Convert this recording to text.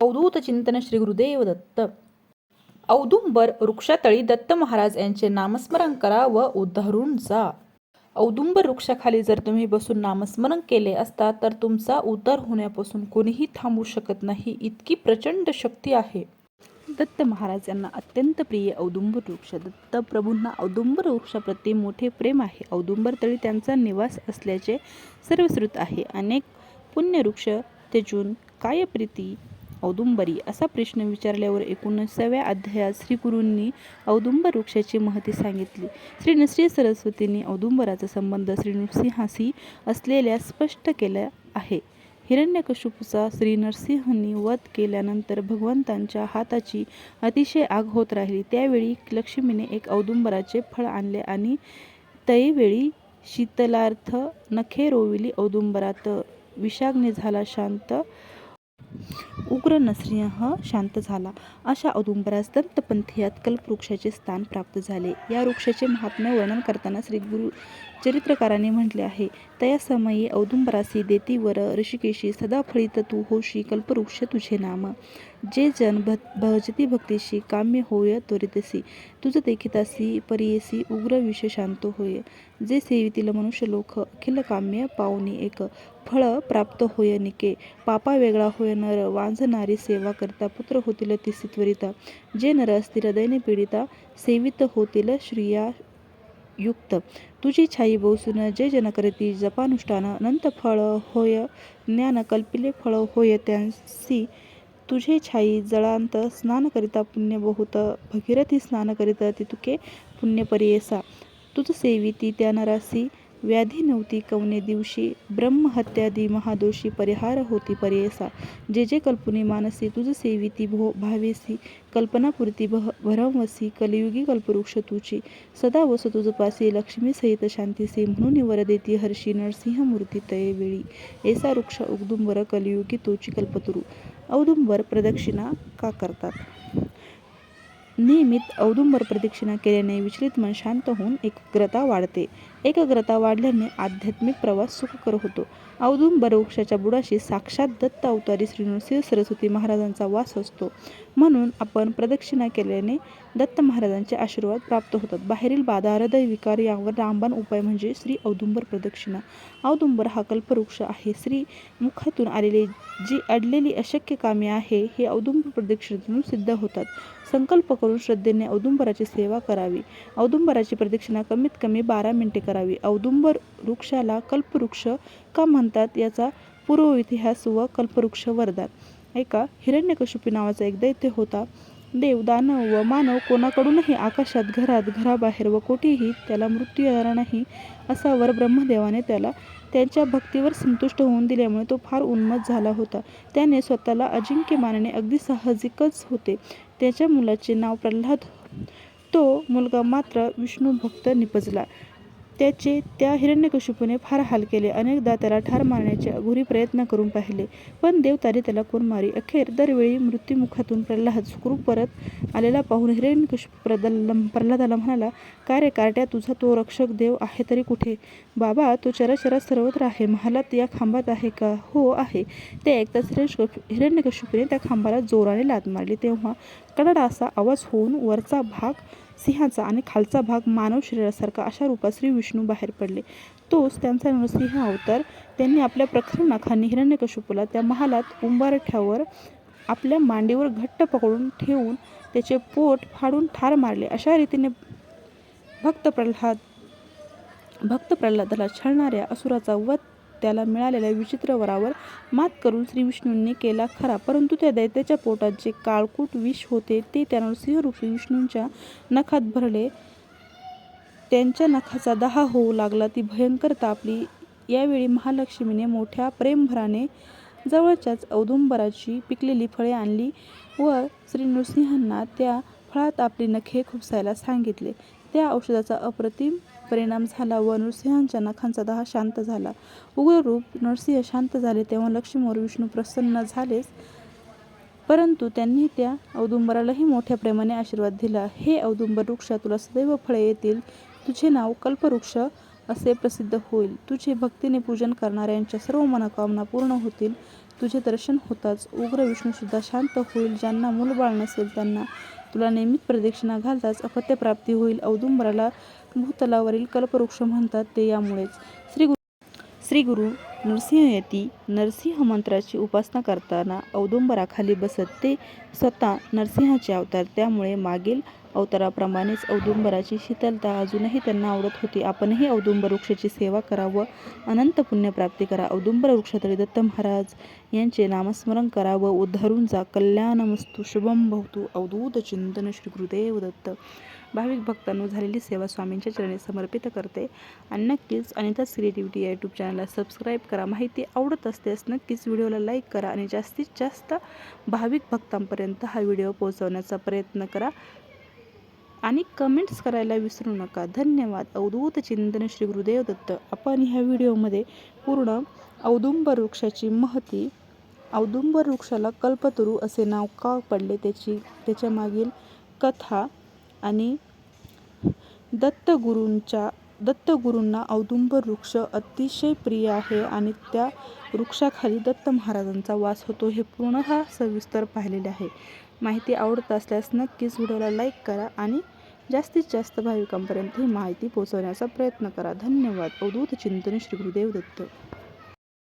अवधूत चिंतन श्री गुरुदेव दत्त. औदुंबर वृक्षातळी दत्त महाराज यांचे नामस्मरण करा व उद्धरून जा. औदुंबर वृक्षाखाली जर तुम्ही बसून नामस्मरण केले असता तर तुमचा उद्धार होण्यापासून कोणीही थांबू शकत नाही इतकी प्रचंड शक्ती आहे. दत्त महाराज यांना अत्यंत प्रिय औदुंबर वृक्ष. दत्त प्रभूंना औदुंबर वृक्षाप्रती मोठे प्रेम आहे. औदुंबर तळी त्यांचा निवास असल्याचे सर्वश्रुत आहे. अनेक पुण्यवृक्ष तेजून काय प्रीती औदुंबरी असा प्रश्न विचारल्यावर एकोणीसाव्या अध्यायात श्रीगुरूंनी औदुंबर वृक्षाची महती सांगितली. श्री नृसिंह सरस्वतींनी औदुंबराचा संबंध श्री नृसिंहाशी असलेल्या स्पष्ट केला आहे. हिरण्यकशिपूचा श्री नरसिंहनी वध केल्यानंतर भगवंतांच्या हाताची अतिशय आग होत राहिली. त्यावेळी लक्ष्मीने एक औदुंबराचे फळ आणले आणि तैवेळी शीतलार्थ नखे रोविली औदुंबरात विषाग्नी झाला शांत उग्र नरसिंह शांत झाला. अशा औदुंबरास दत्तपंथीयात कल्पवृक्षाचे स्थान प्राप्त झाले. या वृक्षाचे महात्म्य वर्णन करताना श्री गुरु चरित्रकारांनी म्हटले आहे तया समयी औदुंबरासी देतीवर ऋषिकेशी सदा फळित तू होशी कल्पवृक्ष तुझे नाम. जे जन भ भजती भक्तीशी काम्य होय त्वरितसी तुझ देखितासी परियसी उग्र विषय शांत होय. जे सेवितील मनुष्य लोक अखिल काम्य पावनी एक. फळ प्राप्त होय निके. पापा वेगळा होय नर. वांझणारी सेवा करता पुत्र होतील तिसी त्वरिता. जे नर असतील दैन्य पीडिता सेवित होतील श्रिया युक्त. तुझी छाई बहुसून जे जन करती जपानुष्ठान अनंत फळ होय ज्ञान कल्पिले फळ होय त्यांसी. तुझे छाई जळांत स्नान करिता पुण्य बहुत भगीरथी स्नान करिता तितुके पुण्य परियेसा. तुझ सेविती त्या नरासी. व्याधी नव्हती कवने दिवशी ब्रह्महत्यादी महादोषी परिहार होती परियेसा जे जे कल्पुनी मानसी तुझ सेविती भो भावेसी. कल्पनापुरती भह भरमवसी कलियुगी कल्पवृक्ष तुची. सदा वस तुझ पासी लक्ष्मी सहित शांतीसी. म्हणून वर देती हर्षी नरसिंह मूर्ती तये वेळी. ऐसा वृक्ष औदुंबर कलियुगी तोची कल्पतरू. औदुंबर प्रदक्षिणा का करतात? नियमित औदुंबर प्रदक्षिणा केल्याने विचलित मन शांत होऊन एकाग्रता वाढते. एकाग्रता वाढल्याने आध्यात्मिक प्रवास सुखकर होतो. औदुंबर वृक्षाच्या बुडाशी साक्षात दत्त अवतारी श्री नृसिंह सरस्वती महाराजांचा वास असतो. म्हणून आपण प्रदक्षिणा केल्याने दत्त महाराजांचे आशीर्वाद प्राप्त होतात. बाहेरील बाधा हृदय विकार यावर रामबाण उपाय म्हणजे श्री औदुंबर प्रदक्षिणा. औदुंबर हा कल्पवृक्ष आहे. श्री मुखातून आलेली जी अडलेली अशक्य कामे आहे हे औदुंबर प्रदक्षिणेतून सिद्ध होतात. संकल्प करून श्रद्धेने औदुंबराची सेवा करावी. औदुंबराची प्रदक्षिणा कमीत कमी बारा मिनिटे करावी. औदुंबर वृक्षाला कल्पवृक्ष का म्हणतात? याचा पूर्व इतिहास व कल्पवृक्ष वरदान. एका हिरण्यकशिपी नावाचा एक दैत्य होता. देव दानव व मानव कोणाकडूनही आकाशात घरात घराबाहेर व कोठेही त्याला मृत्यू येणार नाही असा वर ब्रह्मदेवाने त्याला त्यांच्या भक्तीवर संतुष्ट होऊन दिल्यामुळे तो फार उन्मत झाला होता. त्याने स्वतःला अजिंक्य मानणे अगदी साहजिकच होते. त्याच्या मुलाचे नाव प्रल्हाद तो मुलगा मात्र विष्णू भक्त निपजला. त्याचे त्या हिरण्यकशिपूने फार हाल केले. अनेकदा त्याला ठार मारण्याचे अघोरी प्रयत्न करून पाहिले. पण देवताने त्याला कोण मारी अखेर दरवेळी मृत्युमुखातून प्रल्हाद सुखरूप परत आलेला पाहून हिरण्यकशिपू प्रदल प्रल्हादाला म्हणाला काय रे कार्ट्या तुझा तो रक्षक देव आहे तरी कुठे? बाबा तो चराचरात सर्वत्र आहे. महालात या खांबात आहे का? हो आहे ते ऐकताच हिरण्यक हिरण्यकशिपूने त्या खांबाला जोराने लात मारली. तेव्हा कडडा असा आवाज होऊन वरचा भाग सिंहाचा आणि खालचा भाग मानव शरीरासारखा अशा रूपात श्री विष्णू बाहेर पडले. तोच त्यांचा नरसिंह अवतार. त्यांनी आपल्या प्रखर नखांनी हिरण्यकशिपूला त्या महालात उंबारठ्यावर आपल्या मांडीवर घट्ट पकडून ठेवून त्याचे पोट फाडून ठार मारले. अशा रीतीने भक्त प्रल्हाद भक्त प्रल्हादाला छळणाऱ्या असुराचा वध त्याला मिळालेल्या विचित्र वरावर मात करून श्रीविष्णूंनी केला खरा. परंतु त्या दैत्याच्या पोटात जे काळकूट विष होते ते त्यानं सिंहरूपी विष्णूंच्या नखात भरले. त्यांच्या नखाचा दहा होऊ लागला. ती भयंकर तापली. यावेळी महालक्ष्मीने मोठ्या प्रेमभराने जवळच्याच औदुंबराची पिकलेली फळे आणली व श्री नृसिंहांना त्या फळात आपली नखे खुपसायला सांगितले. त्या औषधाचा अप्रतिम परिणाम झाला व नृसिंहांच्या नखांचा दहा शांत झाला. उग्ररूप नरसिंह शांत झाले तेव्हा लक्ष्मीवर विष्णू प्रसन्न झालेच. परंतु त्यांनी त्या औदुंबरालाही मोठ्या प्रेमाने आशीर्वाद दिला. हे औदुंबर वृक्षा तुला सदैव फळे येतील. तुझे नाव कल्पवृक्ष असे प्रसिद्ध होईल. तुझे भक्तीने पूजन करणाऱ्यांच्या सर्व मनोकामना पूर्ण होतील. तुझे दर्शन होताच. उग्र विष्णूसुद्धा शांत होईल. ज्यांना मूलबाळ नसेल त्यांना तुला नियमित प्रदक्षिणा घालताच अपत्यप्राप्ती होईल. औदुंबराला भूतलावरील कल्पवृक्ष म्हणतात ते यामुळेच. श्री गुरु श्री गुरु नरसिंहयती नरसिंह मंत्राची उपासना करताना औदुंबराखाली बसत ते स्वतः नरसिंहाचे अवतार. त्यामुळे मागील अवताराप्रमाणेच औदुंबराची शीतलता अजूनही त्यांना आवडत होती. आपणही औदुंबर वृक्षाची सेवा करा व अनंत पुण्यप्राप्ती करा. औदुंबर वृक्षातळी दत्त महाराज यांचे नामस्मरण करा व उद्धारून जा. कल्याणमस्तु शुभम भवतु. अवधूत चिंतन श्री गुरुदेव दत्त. भाविक भक्तांनो झालेली सेवा स्वामींच्या चरणी समर्पित करते. आणि नक्कीच अनिता क्रिएटिव्हिटी या यूट्यूब चॅनलला सबस्क्राईब करा. माहिती आवडत असल्यास नक्कीच व्हिडिओला लाईक करा आणि जास्तीत जास्त भाविक भक्तांपर्यंत हा व्हिडिओ पोहोचवण्याचा प्रयत्न करा. आणि कमेंट्स करायला विसरू नका. धन्यवाद. अवधूत चिंतन श्री गुरुदेव दत्त. आपण ह्या व्हिडिओमध्ये पूर्ण औदुंबर वृक्षाची महती औदुंबर वृक्षाला कल्पतरू असे नाव का पडले त्याची त्याच्यामागील कथा आणि दत्तगुरूंच्या दत्तगुरूंना औदुंबर वृक्ष अतिशय प्रिय आहे आणि त्या वृक्षाखाली दत्त महाराजांचा वास होतो हे पूर्ण हा सविस्तर पाहिलेले आहे. माहिती आवडत असल्यास नक्कीच व्हिडिओला लाईक करा आणि जास्तीत जास्त भाविकांपर्यंत ही माहिती पोहोचवण्याचा प्रयत्न करा. धन्यवाद. अवधूत चिंतन श्री गुरुदेव दत्त.